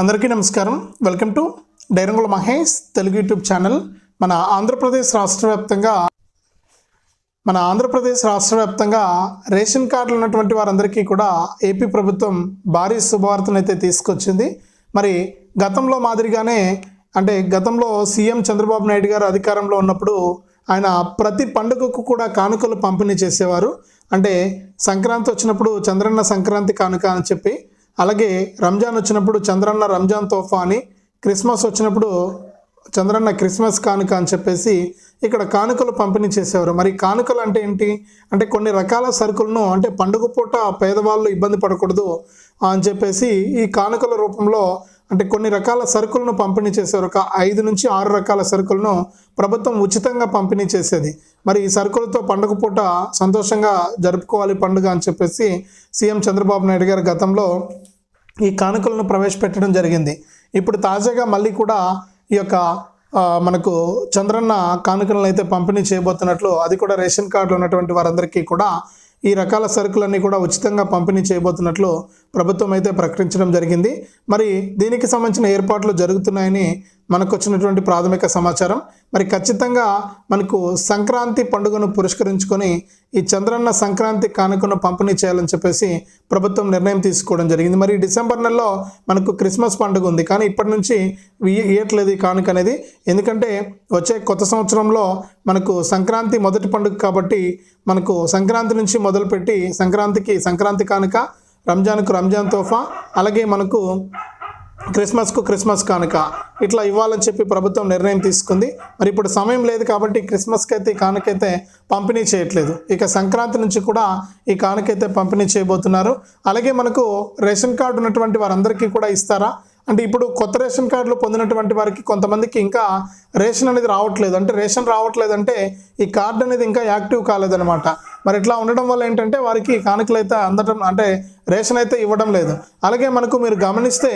అందరికీ నమస్కారం. Welcome to Dairangula Mahesh Telugu YouTube channel. మన ఆంధ్రప్రదేశ్ రాష్ట్ర వ్యాప్తంగా మన ఆంధ్రప్రదేశ్ రాష్ట్ర వ్యాప్తంగా రేషన్ కార్డులు ఉన్నటువంటి వారందరికీ కూడా ఏపీ ప్రభుత్వం భారీ శుభవార్తను అయితే తీసుకొచ్చింది. మరి గతంలో మాదిరిగానే అంటే గతంలో సీఎం చంద్రబాబు నాయుడు గారు అధికారంలో ఉన్నప్పుడు ఆయన ప్రతి పండుగకు కూడా కానుకలు పంపిణీ చేసేవారు. అంటే సంక్రాంతి వచ్చినప్పుడు చంద్రన్న సంక్రాంతి కానుక అని చెప్పి అలాగే రంజాన్ వచ్చినప్పుడు చంద్రన్న రంజాన్ తోఫా అని క్రిస్మస్ వచ్చినప్పుడు చంద్రన్న క్రిస్మస్ కానుక అని చెప్పేసి ఇక్కడ కానుకలు పంపిణీ చేసేవారు. మరి కానుకలు అంటే ఏంటి? అంటే కొన్ని రకాల సరుకులను అంటే పండుగ పూట పేదవాళ్ళు ఇబ్బంది పడకూడదు అని చెప్పేసి ఈ కానుకల రూపంలో అంటే కొన్ని రకాల సరుకులను పంపిణీ చేసేవారు. ఒక ఐదు నుంచి ఆరు రకాల సరుకులను ప్రభుత్వం ఉచితంగా పంపిణీ చేసేది. మరి ఈ సరుకులతో పండుగ పూట సంతోషంగా జరుపుకోవాలి పండుగ అని చెప్పేసి సీఎం చంద్రబాబు నాయుడు గారు గతంలో ఈ కానుకలను ప్రవేశపెట్టడం జరిగింది. ఇప్పుడు తాజాగా మళ్ళీ కూడా ఈ యొక్క మనకు చంద్రన్న కానుకలను అయితే పంపిణీ చేయబోతున్నట్లు అది కూడా రేషన్ కార్డులు ఉన్నటువంటి వారందరికీ కూడా ఈ రకాల సరుకులన్నీ కూడా ఉచితంగా పంపిణీ చేయబోతున్నట్లు ప్రభుత్వం అయితే ప్రకటించడం జరిగింది. మరి దీనికి సంబంధించిన ఏర్పాట్లు జరుగుతున్నాయని మనకు వచ్చినటువంటి ప్రాథమిక సమాచారం. మరి ఖచ్చితంగా మనకు సంక్రాంతి పండుగను పురస్కరించుకొని ఈ చంద్రన్న సంక్రాంతి కానుకను పంపిణీ చేయాలని చెప్పేసి ప్రభుత్వం నిర్ణయం తీసుకోవడం జరిగింది. మరి డిసెంబర్ నెలలో మనకు క్రిస్మస్ పండుగ ఉంది. కానీ ఇప్పటి నుంచి ఇయ్య- ఇయ్యట్లేదు ఈ కానుక అనేది. ఎందుకంటే వచ్చే కొత్త సంవత్సరంలో మనకు సంక్రాంతి మొదటి పండుగ కాబట్టి మనకు సంక్రాంతి నుంచి మొదలుపెట్టి సంక్రాంతికి సంక్రాంతి కానుక రంజాన్కు రంజాన్ తోఫా అలాగే మనకు క్రిస్మస్కు క్రిస్మస్ కానుక. ఇట్లా ఇవ్వాలని చెప్పి ప్రభుత్వం నిర్ణయం తీసుకుంది. మరి ఇప్పుడు సమయం లేదు కాబట్టి క్రిస్మస్కి అయితే ఈ కానుకైతే పంపిణీ చేయట్లేదు. ఇక సంక్రాంతి నుంచి కూడా ఈ కానుకైతే పంపిణీ చేయబోతున్నారు. అలాగే మనకు రేషన్ కార్డు ఉన్నటువంటి వారందరికీ కూడా ఇస్తారా? అంటే ఇప్పుడు కొత్త రేషన్ కార్డులు పొందినటువంటి వారికి కొంతమందికి ఇంకా రేషన్ అనేది రావట్లేదు. అంటే రేషన్ రావట్లేదంటే ఈ కార్డు అనేది ఇంకా యాక్టివ్ కాలేదనమాట మరి ఇట్లా ఉండడం వల్ల ఏంటంటే వారికి కానుకలు అయితే అందడం అంటే రేషన్ అయితే ఇవ్వడం లేదు. అలాగే మనకు మీరు గమనిస్తే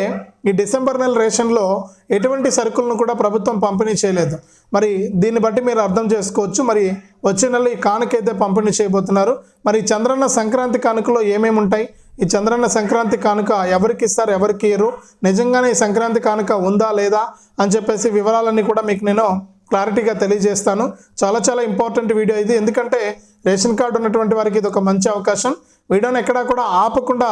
ఈ డిసెంబర్ నెల రేషన్లో ఎటువంటి సరుకులను కూడా ప్రభుత్వం పంపిణీ చేయలేదు. మరి దీన్ని బట్టి మీరు అర్థం చేసుకోవచ్చు. మరి వచ్చే నెల ఈ కానుకైతే పంపిణీ చేయబోతున్నారు. మరి చంద్రన్న సంక్రాంతి కానుకలో ఏమేమి ఉంటాయి ఈ చంద్రన్న సంక్రాంతి కానుక ఎవరికి ఇస్తారు ఎవరికి ఇయ్యరు? నిజంగానే ఈ సంక్రాంతి కానుక ఉందా లేదా అని చెప్పేసి వివరాలన్నీ కూడా మీకు నేను క్లారిటీగా తెలియజేస్తాను. చాలా చాలా ఇంపార్టెంట్ వీడియో ఇది. ఎందుకంటే రేషన్ కార్డు ఉన్నటువంటి వారికి ఇది ఒక మంచి అవకాశం. వీడియోని ఎక్కడా కూడా ఆపకుండా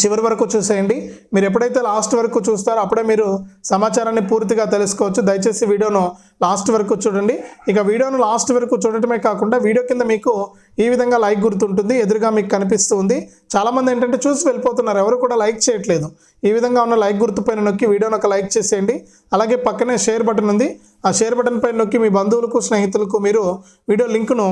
చివరి వరకు చూసేయండి. మీరు ఎప్పుడైతే లాస్ట్ వరకు చూస్తారో అప్పుడే మీరు సమాచారాన్ని పూర్తిగా తెలుసుకోవచ్చు. దయచేసి వీడియోను లాస్ట్ వరకు చూడండి. ఇక వీడియోను లాస్ట్ వరకు చూడటమే కాకుండా వీడియో కింద మీకు ఈ విధంగా లైక్ గుర్తుంటుంది ఎదురుగా మీకు కనిపిస్తుంది. చాలామంది ఏంటంటే చూసి వెళ్ళిపోతున్నారు ఎవరు కూడా లైక్ చేయట్లేదు. ఈ విధంగా ఉన్న లైక్ గుర్తు పైన నొక్కి వీడియోని ఒక లైక్ చేసేయండి. అలాగే పక్కనే షేర్ బటన్ ఉంది. ఆ షేర్ బటన్ పైన నొక్కి మీ బంధువులకు స్నేహితులకు మీరు వీడియో లింక్ను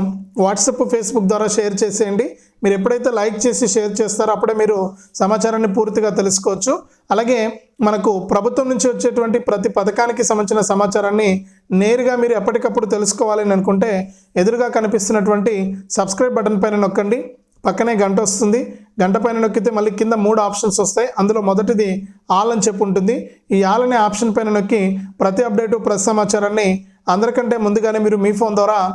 వాట్సాప్ ఫేస్బుక్ ద్వారా షేర్ చేసేయండి. మీరు ఎప్పుడైతే లైక్ చేసి షేర్ చేస్తారో అప్పుడే మీరు సమాచారాన్ని పూర్తిగా తెలుసుకోవచ్చు. అలాగే మనకు ప్రభుత్వం నుంచి వచ్చేటువంటి ప్రతి పథకానికి సంబంధించిన సమాచారాన్ని నేరుగా మీరు ఎప్పటికప్పుడు తెలుసుకోవాలని అనుకుంటే ఎదురుగా కనిపిస్తున్నటువంటి సబ్స్క్రైబ్ బటన్ పైన నొక్కండి. పక్కనే గంట వస్తుంది. గంట పైన నొక్కితే మళ్ళీ కింద మూడు ఆప్షన్స్ వస్తాయి. అందులో మొదటిది ఆల్ అని చెప్పి ఉంటుంది. ఈ ఆల్ అనే ఆప్షన్ పైన నొక్కి ప్రతి అప్డేటు ప్రతి సమాచారాన్ని అందరికంటే ముందుగానే మీరు మీ ఫోన్ ద్వారా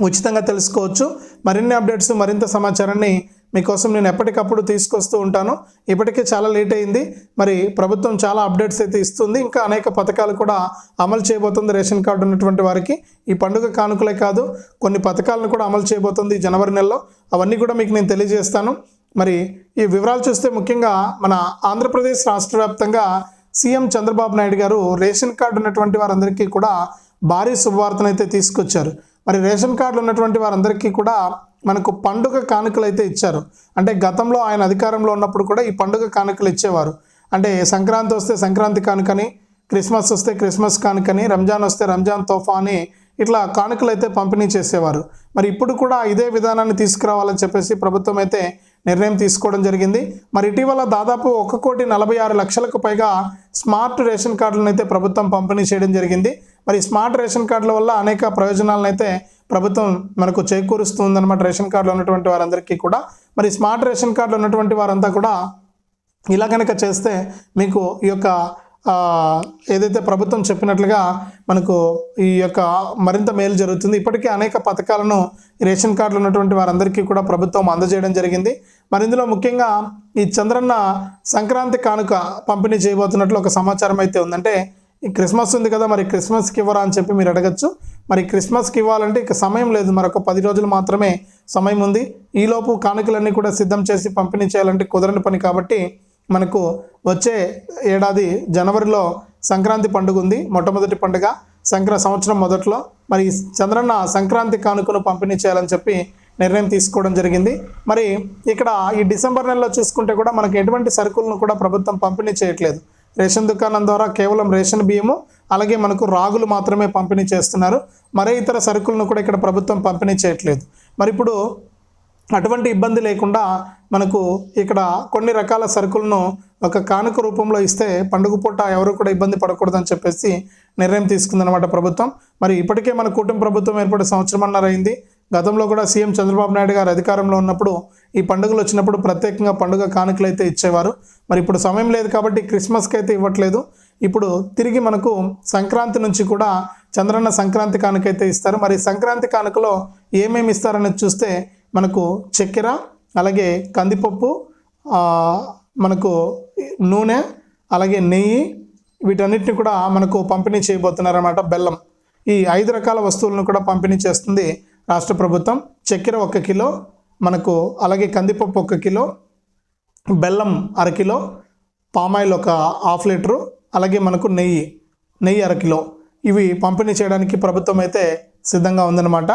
ఉచితంగా తెలుసుకోవచ్చు. మరిన్ని అప్డేట్స్ మరింత సమాచారాన్ని మీకోసం నేను ఎప్పటికప్పుడు తీసుకొస్తూ ఉంటాను. ఇప్పటికే చాలా లేట్ అయింది. మరి ప్రభుత్వం చాలా అప్డేట్స్ అయితే ఇస్తుంది. ఇంకా అనేక పథకాలు కూడా అమలు చేయబోతుంది రేషన్ కార్డు ఉన్నటువంటి వారికి. ఈ పండుగ కానుకలే కాదు కొన్ని పథకాలను కూడా అమలు చేయబోతుంది జనవరి నెలలో. అవన్నీ కూడా మీకు నేను తెలియజేస్తాను. మరి ఈ వివరాలు చూస్తే ముఖ్యంగా మన ఆంధ్రప్రదేశ్ రాష్ట్ర వ్యాప్తంగా సీఎం చంద్రబాబు నాయుడు గారు రేషన్ కార్డు ఉన్నటువంటి వారందరికీ కూడా భారీ శుభవార్తనైతే తీసుకొచ్చారు. మరి రేషన్ కార్డులు ఉన్నటువంటి వారందరికీ కూడా మనకు పండుగ కానుకలు అయితే ఇచ్చారు. అంటే గతంలో ఆయన అధికారంలో ఉన్నప్పుడు కూడా ఈ పండుగ కానుకలు ఇచ్చేవారు. అంటే సంక్రాంతి వస్తే సంక్రాంతి కానుకని క్రిస్మస్ వస్తే క్రిస్మస్ కానుకని రంజాన్ వస్తే రంజాన్ తోఫా అని ఇట్లా కానుకలు అయితే పంపిణీ చేసేవారు. మరి ఇప్పుడు కూడా ఇదే విధానాన్ని తీసుకురావాలని చెప్పేసి ప్రభుత్వం అయితే నిర్ణయం తీసుకోవడం జరిగింది. మరి ఇటీవల దాదాపు ఒక కోటి నలభై ఆరు లక్షలకు పైగా స్మార్ట్ రేషన్ కార్డులను అయితే ప్రభుత్వం పంపిణీ చేయడం జరిగింది. మరి స్మార్ట్ రేషన్ కార్డుల వల్ల అనేక ప్రయోజనాలను అయితే ప్రభుత్వం మనకు చేకూరుస్తుందన్నమాట రేషన్ కార్డులో ఉన్నటువంటి వారందరికీ కూడా. మరి స్మార్ట్ రేషన్ కార్డులో ఉన్నటువంటి వారంతా కూడా ఇలా కనుక చేస్తే మీకు ఈ యొక్క ఏదైతే ప్రభుత్వం చెప్పినట్లుగా మనకు ఈ యొక్క మరింత మేలు జరుగుతుంది. ఇప్పటికే అనేక పథకాలను ఈ రేషన్ కార్డులు ఉన్నటువంటి వారందరికీ కూడా ప్రభుత్వం అందజేయడం జరిగింది. మరి ఇందులో ముఖ్యంగా ఈ చంద్రన్న సంక్రాంతి కానుక పంపిణీ చేయబోతున్నట్లు ఒక సమాచారం అయితే ఉందంటే ఈ క్రిస్మస్ ఉంది కదా మరి క్రిస్మస్కి ఇవ్వరా అని చెప్పి మీరు అడగచ్చు. మరి క్రిస్మస్కి ఇవ్వాలంటే ఇక సమయం లేదు మరొక పది రోజులు మాత్రమే సమయం ఉంది. ఈలోపు కానుకలన్నీ కూడా సిద్ధం చేసి పంపిణీ చేయాలంటే కుదరని పని కాబట్టి మనకు వచ్చే ఏడాది జనవరిలో సంక్రాంతి పండుగ ఉంది మొట్టమొదటి పండుగ. సంక్ర సంవత్సరం మొదట్లో మరి చంద్రన్న సంక్రాంతి కానుకను పంపిణీ చేయాలని చెప్పి నిర్ణయం తీసుకోవడం జరిగింది. మరి ఇక్కడ ఈ డిసెంబర్ నెలలో చూసుకుంటే కూడా మనకి ఎటువంటి సరుకులను కూడా ప్రభుత్వం పంపిణీ చేయట్లేదు. రేషన్ దుకాణం ద్వారా కేవలం రేషన్ బియ్యము అలాగే మనకు రాగులు మాత్రమే పంపిణీ చేస్తున్నారు. మరే ఇతర సరుకులను కూడా ఇక్కడ ప్రభుత్వం పంపిణీ చేయట్లేదు. మరి ఇప్పుడు అటువంటి ఇబ్బంది లేకుండా మనకు ఇక్కడ కొన్ని రకాల సరుకులను ఒక కానుక రూపంలో ఇస్తే పండుగ పూట ఎవరు కూడా ఇబ్బంది పడకూడదని చెప్పేసి నిర్ణయం తీసుకుందనమాట ప్రభుత్వం. మరి ఇప్పటికే మన కూటమి ప్రభుత్వం ఏర్పడే సంవత్సరం అయింది గతంలో కూడా సీఎం చంద్రబాబు నాయుడు గారు అధికారంలో ఉన్నప్పుడు ఈ పండుగలు వచ్చినప్పుడు ప్రత్యేకంగా పండుగ కానుకలు అయితే ఇచ్చేవారు. మరి ఇప్పుడు సమయం లేదు కాబట్టి క్రిస్మస్కి అయితే ఇవ్వట్లేదు. ఇప్పుడు తిరిగి మనకు సంక్రాంతి నుంచి కూడా చంద్రన్న సంక్రాంతి కానుక అయితే ఇస్తారు. మరి సంక్రాంతి కానుకలో ఏమేమి ఇస్తారనేది చూస్తే మనకు చక్కెర అలాగే కందిపప్పు మనకు నూనె అలాగే నెయ్యి వీటన్నిటిని కూడా మనకు పంపిణీ చేయబోతున్నారన్నమాట బెల్లం. ఈ ఐదు రకాల వస్తువులను కూడా పంపిణీ చేస్తుంది రాష్ట్ర ప్రభుత్వం చక్కెర ఒక కిలో మనకు అలాగే కందిపప్పు ఒక కిలో బెల్లం అరకిలో పామాయిల్ ఒక హాఫ్ లీటరు అలాగే మనకు నెయ్యి నెయ్యి అరకిలో ఇవి పంపిణీ చేయడానికి ప్రభుత్వం అయితే సిద్ధంగా ఉందన్నమాట.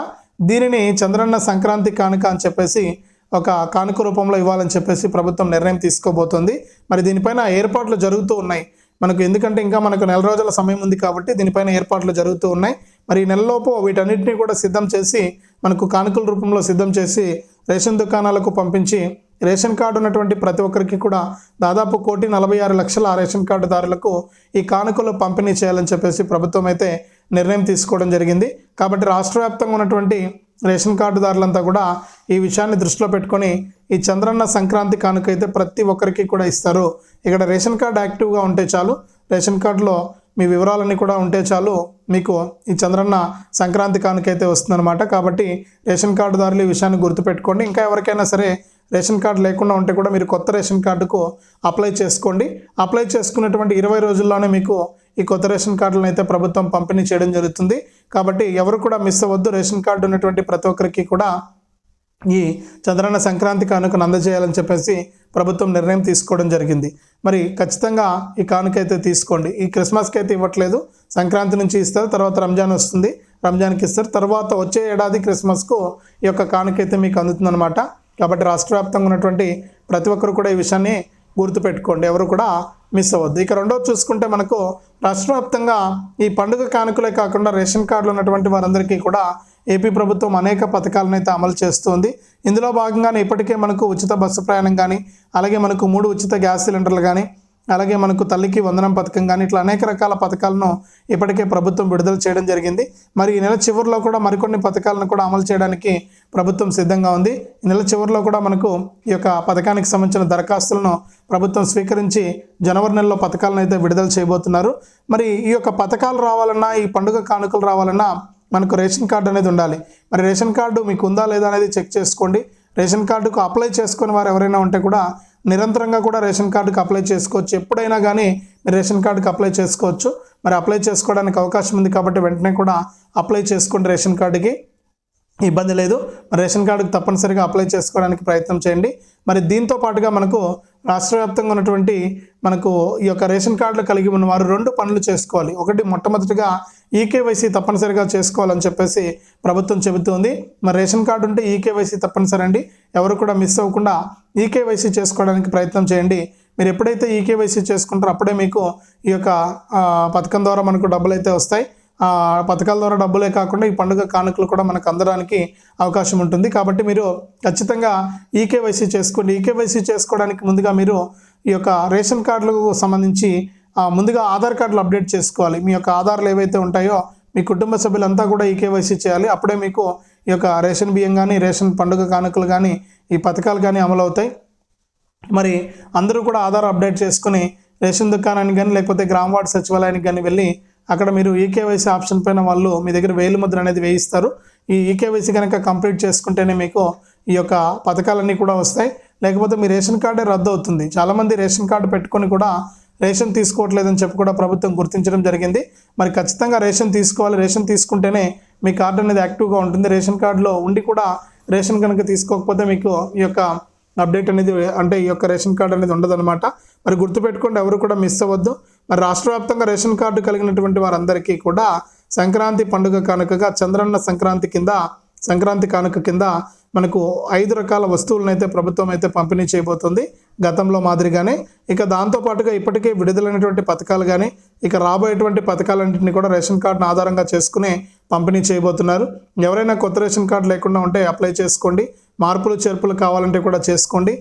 దీనిని చంద్రన్న సంక్రాంతి కానుక అని చెప్పేసి ఒక కానుక రూపంలో ఇవ్వాలని చెప్పేసి ప్రభుత్వం నిర్ణయం తీసుకోబోతోంది. మరి దీనిపైన ఏర్పాట్లు జరుగుతూ ఉన్నాయి. మనకు ఎందుకంటే ఇంకా మనకు నెల రోజుల సమయం ఉంది కాబట్టి దీనిపైన ఏర్పాట్లు జరుగుతూ ఉన్నాయి. మరి ఈ నెలలోపు వీటన్నిటిని కూడా సిద్ధం చేసి మనకు కానుకల రూపంలో సిద్ధం చేసి రేషన్ దుకాణాలకు పంపించి రేషన్ కార్డు ఉన్నటువంటి ప్రతి ఒక్కరికి కూడా దాదాపు కోటి నలభై ఆరు లక్షల రేషన్ కార్డుదారులకు ఈ కానుకలు పంపిణీ చేయాలని చెప్పేసి ప్రభుత్వం అయితే నిర్ణయం తీసుకోవడం జరిగింది. కాబట్టి రాష్ట్ర వ్యాప్తంగా ఉన్నటువంటి రేషన్ కార్డుదారులంతా కూడా ఈ విషయాన్ని దృష్టిలో పెట్టుకొని ఈ చంద్రన్న సంక్రాంతి కానుక అయితే ప్రతి ఒక్కరికి కూడా ఇస్తారు. ఇక్కడ రేషన్ కార్డు యాక్టివ్గా ఉంటే చాలు రేషన్ కార్డులో మీ వివరాలన్నీ కూడా ఉంటే చాలు మీకు ఈ చంద్రన్న సంక్రాంతి కానుక అయితే వస్తుందన్నమాట. కాబట్టి రేషన్ కార్డుదారులు ఈ విషయాన్ని గుర్తుపెట్టుకోండి. ఇంకా ఎవరికైనా సరే రేషన్ కార్డు లేకుండా ఉంటే కూడా మీరు కొత్త రేషన్ కార్డుకు అప్లై చేసుకోండి. అప్లై చేసుకున్నటువంటి ఇరవై రోజుల్లోనే మీకు ఈ కొత్త రేషన్ కార్డులను అయితే ప్రభుత్వం పంపిణీ చేయడం జరుగుతుంది. కాబట్టి ఎవరు కూడా మిస్ అవ్వద్దు. రేషన్ కార్డు ఉన్నటువంటి ప్రతి ఒక్కరికి కూడా ఈ చంద్రన్న సంక్రాంతి కానుకను అందజేయాలని చెప్పేసి ప్రభుత్వం నిర్ణయం తీసుకోవడం జరిగింది. మరి ఖచ్చితంగా ఈ కానుక అయితే తీసుకోండి. ఈ క్రిస్మస్కి అయితే ఇవ్వట్లేదు. సంక్రాంతి నుంచి ఇస్తారు తర్వాత రంజాన్ వస్తుంది. రంజాన్కి ఇస్తారు. తర్వాత వచ్చే ఏడాది క్రిస్మస్కు ఈ యొక్క కానుక అయితే మీకు అందుతుందన్నమాట. కాబట్టి రాష్ట్ర వ్యాప్తంగా ఉన్నటువంటి ప్రతి ఒక్కరు కూడా ఈ విషయాన్ని గుర్తుపెట్టుకోండి ఎవరు కూడా మిస్ అవ్వద్దు. ఇక రెండోది చూసుకుంటే మనకు రాష్ట్ర వ్యాప్తంగా ఈ పండుగ కానుకలే కాకుండా రేషన్ కార్డులు ఉన్నటువంటి వారందరికీ కూడా ఏపీ ప్రభుత్వం అనేక పథకాలను అయితే అమలు చేస్తుంది. ఇందులో భాగంగానే ఇప్పటికే మనకు ఉచిత బస్సు ప్రయాణం కానీ అలాగే మనకు మూడు ఉచిత గ్యాస్ సిలిండర్లు కానీ అలాగే మనకు తల్లికి వందనం పథకం కానీ ఇట్లా అనేక రకాల పథకాలను ఇప్పటికే ప్రభుత్వం విడుదల చేయడం జరిగింది. మరి ఈ నెల చివరిలో కూడా మరికొన్ని పథకాలను కూడా అమలు చేయడానికి ప్రభుత్వం సిద్ధంగా ఉంది. ఈ నెల చివరిలో కూడా మనకు ఈ యొక్క పథకానికి సంబంధించిన దరఖాస్తులను ప్రభుత్వం స్వీకరించి జనవరి నెలలో పథకాలను అయితే విడుదల చేయబోతున్నారు. మరి ఈ యొక్క పథకాలు రావాలన్నా ఈ పండుగ కానుకలు రావాలన్నా మనకు రేషన్ కార్డు అనేది ఉండాలి. మరి రేషన్ కార్డు మీకు ఉందా లేదా అనేది చెక్ చేసుకోండి. రేషన్ కార్డుకు అప్లై చేసుకుని వారు ఎవరైనా ఉంటే కూడా నిరంతరంగా కూడా రేషన్ కార్డుకి అప్లై చేసుకోవచ్చు. ఎప్పుడైనా కానీ మీరు రేషన్ కార్డుకి అప్లై చేసుకోవచ్చు. మరి అప్లై చేసుకోవడానికి అవకాశం ఉంది కాబట్టి వెంటనే కూడా అప్లై చేసుకోండి రేషన్ కార్డుకి. ఇబ్బంది లేదు. మరి రేషన్ కార్డుకి తప్పనిసరిగా అప్లై చేసుకోవడానికి ప్రయత్నం చేయండి. మరి దీంతో పాటుగా మనకు రాష్ట్ర వ్యాప్తంగా ఉన్నటువంటి మనకు ఈ యొక్క రేషన్ కార్డులు కలిగి ఉన్న వారు రెండు పనులు చేసుకోవాలి. ఒకటి మొట్టమొదటిగా ఈకేవైసీ తప్పనిసరిగా చేసుకోవాలని చెప్పేసి ప్రభుత్వం చెబుతుంది. మరి రేషన్ కార్డు ఉంటే ఈకేవైసీ తప్పనిసరి అండి. ఎవరు కూడా మిస్ అవ్వకుండా ఈకేవైసీ చేసుకోవడానికి ప్రయత్నం చేయండి. మీరు ఎప్పుడైతే ఈకేవైసీ చేసుకుంటారో అప్పుడే మీకు ఈ యొక్క పథకం ద్వారా మనకు డబ్బులు అయితే వస్తాయి. ఆ పథకాల ద్వారా డబ్బులే కాకుండా ఈ పండుగ కానుకలు కూడా మనకు అందడానికి అవకాశం ఉంటుంది. కాబట్టి మీరు ఖచ్చితంగా ఈకేవైసీ చేసుకోండి. ఈకేవైసీ చేసుకోవడానికి ముందుగా మీరు ఈ యొక్క రేషన్ కార్డులకు సంబంధించి ముందుగా ఆధార్ కార్డులు అప్డేట్ చేసుకోవాలి. మీ యొక్క ఆధార్లు ఏవైతే ఉంటాయో మీ కుటుంబ సభ్యులంతా కూడా ఈ కేవైసీ చేయాలి. అప్పుడే మీకు ఈ యొక్క రేషన్ బియ్యం కానీ రేషన్ పండుగ కానుకలు కానీ ఈ పథకాలు కానీ అమలు అవుతాయి. మరి అందరూ కూడా ఆధార్ అప్డేట్ చేసుకుని రేషన్ దుకాణానికి కానీ లేకపోతే గ్రామ వార్డు సచివాలయానికి కానీ వెళ్ళి అక్కడ మీరు ఈకేవైసీ ఆప్షన్ పైన వాళ్ళు మీ దగ్గర వేలు ముద్ర అనేది వేయిస్తారు. ఈ ఈకేవైసీ కనుక కంప్లీట్ చేసుకుంటేనే మీకు ఈ యొక్క పథకాలన్నీ కూడా వస్తాయి. లేకపోతే మీ రేషన్ కార్డే రద్దు అవుతుంది. చాలామంది రేషన్ కార్డు పెట్టుకొని కూడా రేషన్ తీసుకోవట్లేదని చెప్పి కూడా ప్రభుత్వం గుర్తించడం జరిగింది. మరి ఖచ్చితంగా రేషన్ తీసుకోవాలి. రేషన్ తీసుకుంటేనే మీ కార్డు అనేది యాక్టివ్గా ఉంటుంది. రేషన్ కార్డులో ఉండి కూడా రేషన్ కనుక తీసుకోకపోతే మీకు ఈ యొక్క అప్డేట్ అనేది అంటే ఈ యొక్క రేషన్ కార్డు అనేది ఉండదన్నమాట. మరి గుర్తుపెట్టుకోండి ఎవరు కూడా మిస్ అవ్వద్దు. మరి రాష్ట్ర వ్యాప్తంగా రేషన్ కార్డు కలిగినటువంటి వారందరికీ కూడా సంక్రాంతి పండుగ కానుకగా చంద్రన్న సంక్రాంతి కింద సంక్రాంతి కానుక కింద మనకు ఐదు రకాల వస్తువులను అయితే ప్రభుత్వం అయితే పంపిణీ చేయబోతుంది. గతంలో మాదిరిగానే ఇక దాంతోపాటుగా ఇప్పటికే విడుదలైనటువంటి పథకాలు కానీ ఇక రాబోయేటువంటి పథకాలన్నింటినీ కూడా రేషన్ కార్డును ఆధారంగా చేసుకునే పంపిణీ చేయబోతున్నారు. ఎవరైనా కొత్త రేషన్ కార్డు లేకుండా ఉంటే అప్లై చేసుకోండి. మార్పులు చేర్పులు కావాలంటే కూడా చేసుకోండి.